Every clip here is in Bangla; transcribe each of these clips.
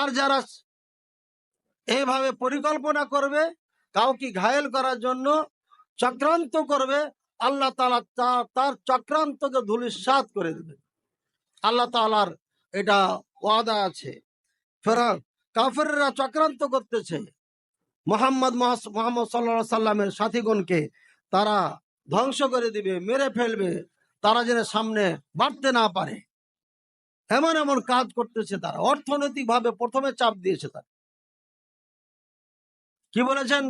আর যারা এইভাবে পরিকল্পনা করবে, কাউকে ঘায়েল করার জন্য চক্রান্ত করবে, আল্লাহ তালা তার চক্রান্তকে ধুলিসাত করে দেবে। আল্লাহ তালার এটা ওয়াদা আছে। ফেরা কাফেররা চক্রান্ত করতেছে। মোহাম্মদ মোহাম্মদ সাল্লা সাল্লামের সাথীগণকে তারা ধ্বংস করে দিবে, মেরে ফেলবে, তারা যেন সামনে বাড়তে না পারে। এমন এমন কাজ করতেছে তারা। অর্থনৈতিক ভাবে প্রথমে চাপ দিয়েছে তারা। কি বলেছেন?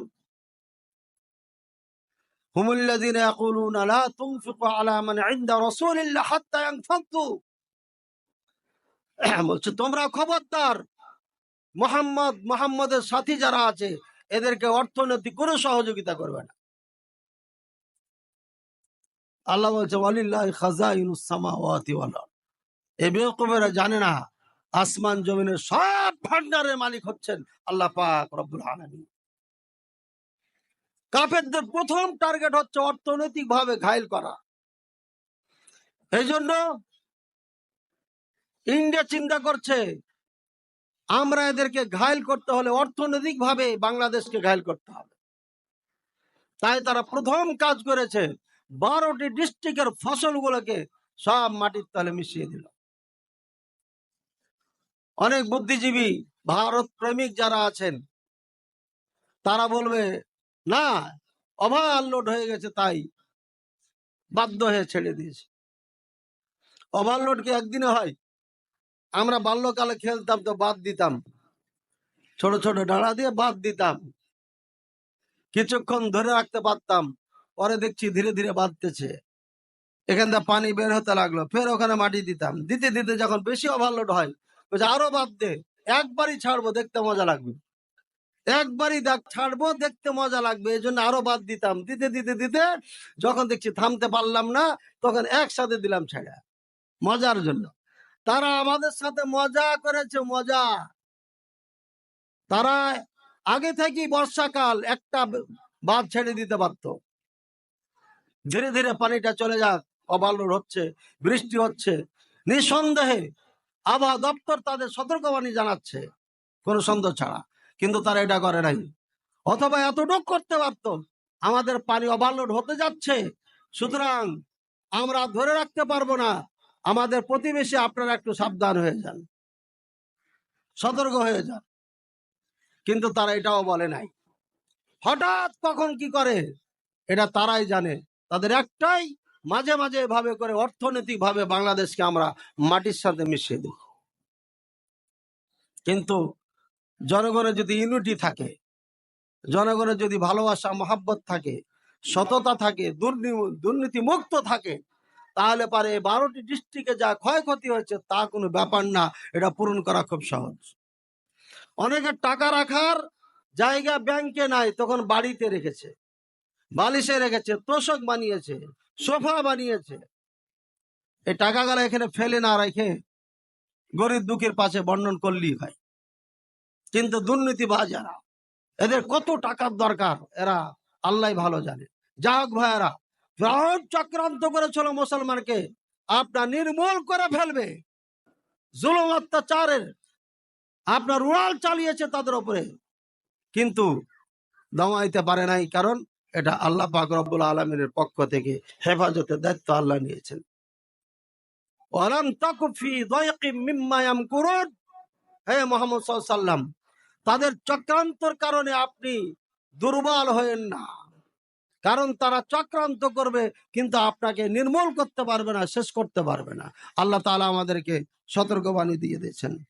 বলছে, তোমরা খবরদার। মোহাম্মদ, মোহাম্মদের সাথী যারা আছে, এদেরকে অর্থনৈতিক কোনো সহযোগিতা করবে না। আল্লাহ বলছে, ওয়ালিল্লাহ খাজা সামাওয়াতি ওয়াল আরদ। এই বেওকুফেরা জানে না, আসমান জমিনের সব ভান্ডারের মালিক হচ্ছেন আল্লাহ পাক রব্বুল আলামিন। কাফেরদের প্রথম টার্গেট হচ্ছে অর্থনৈতিক ভাবে ঘায়ল করা। এই জন্য ইন্ডিয়া চিন্তা করছে, আমরা এদেরকে ঘায়ল করতে হলে অর্থনৈতিক ভাবে বাংলাদেশকে ঘায়ল করতে হবে। তাই তারা প্রথম কাজ করেছে, বারোটি ডিস্ট্রিক্টের ফসলগুলোকে সব মাটির তলে মিশিয়ে দিল। অনেক বুদ্ধিজীবী ভারত প্রেমিক যারা আছেন, তারা বলবে, না ওভারলোড হয়ে গেছে, তাই বাধ্য হয়ে ছেড়ে দিয়েছে। ওভারলোড কি একদিনে হয়? আমরা বাল্যকালে খেলতাম তো বাদ দিতাম। ছোট ছোট ডাড়া দিয়ে বাদ দিতাম। কিছুক্ষণ ধরে রাখতে পারতাম, পরে দেখছি ধীরে ধীরে বাঁধতেছে এখান থেকে পানি বের হতে লাগল, ফের ওখানে মাটি দিতাম। দিতে দিতে যখন বেশি ওভারলোড হয় বলছে, আরও বাদ দে। একবারই ছাড়বো, দেখতে মজা লাগবে। একবারই দেখ, ছাড়বো, দেখতে মজা লাগবে, এই জন্য আরও বাদ দিতাম। দিতে দিতে দিতে যখন দেখছি থামতে পারলাম না, তখন একসাথে দিলাম ছেড়ে, মজার জন্য। তারা আমাদের সাথে মজা করেছে, মজা। তারা আগে থেকেই বর্ষাকাল একটা বাদ ছেড়ে দিতে পারত। ধীরে ধীরে পানিটা চলে যাক ওভারলোড হচ্ছে, বৃষ্টি হচ্ছে, নিঃসন্দেহে আবহাওয়া দপ্তর তাদের সতর্কবাণী জানাচ্ছে। কোনো সন্দেহ ছাড়া। কিন্তু তারা এটা করে নাই। অথবা এতটুক করতে পারত, আমাদের পানি ওভারলোড হতে যাচ্ছে। সুতরাং আমরা ধরে রাখতে পারব না। আমাদের প্রতিবেশী আপনারা একটু সাবধান হয়ে যান। সতর্ক হয়ে যান। কিন্তু তারা এটাও বলে নাই। হঠাৎ কখন কি করে? এটা তারাই জানে। তাদের একটাই মাঝে মাঝে এভাবে করে অর্থনৈতিক ভাবে বাংলাদেশকে আমরা মাটির সাথে মিশিয়ে দেব। কিন্তু জনগণের যদি ইউনিটি থাকে, জনগণের যদি ভালোবাসা, মহাব্বত থাকে, সততা থাকে, দুর্নী- দুর্নীতি মুক্ত থাকে, তাহলে পারে বারোটি ডিস্ট্রিক্টে যা ক্ষয়ক্ষতি হয়েছে তা কোনো ব্যাপার না, এটা পূরণ করা খুব সহজ। অনেকের টাকা রাখার জায়গা ব্যাংকে নাই, তখন বাড়িতে রেখেছে। বালিশে রেখেছে, তোষক বানিয়েছে, সোফা বানিয়েছে। এই টাকাগুলো এখানে ফেলে না রেখে গরিব দুঃখের পাশে বর্ণন করলেই ভাই কিন্তু দুর্নীতিবাজ এরা এদের কত টাকার দরকার, এরা আল্লাহ ভালো জানে। যা হোক ভাইয়েরা ফেরাউন চক্রান্ত করেছিল মুসলমানকে, আপনার নির্মূল করে ফেলবে। জুলুম অত্যাচারের আপনার উড়াল চালিয়েছে তাদের উপরে। কিন্তু দমাইতে পারে নাই, কারণ এটা আল্লাহ পাক রব্বুল আলমিনের পক্ষ থেকে হেফাজতের দায়িত্ব আল্লাহ নিয়েছেন। হে মোহাম্মদ সাল্লাম তাদের চক্রান্তর কারণে আপনি দুর্বল হয়েন না। কারণ তারা চক্রান্ত করবে, কিন্তু আপনাকে নির্মূল করতে পারবে না, শেষ করতে পারবে না। আল্লাহ তাআলা আমাদেরকে সতর্কবাণী দিয়ে দিয়েছেন।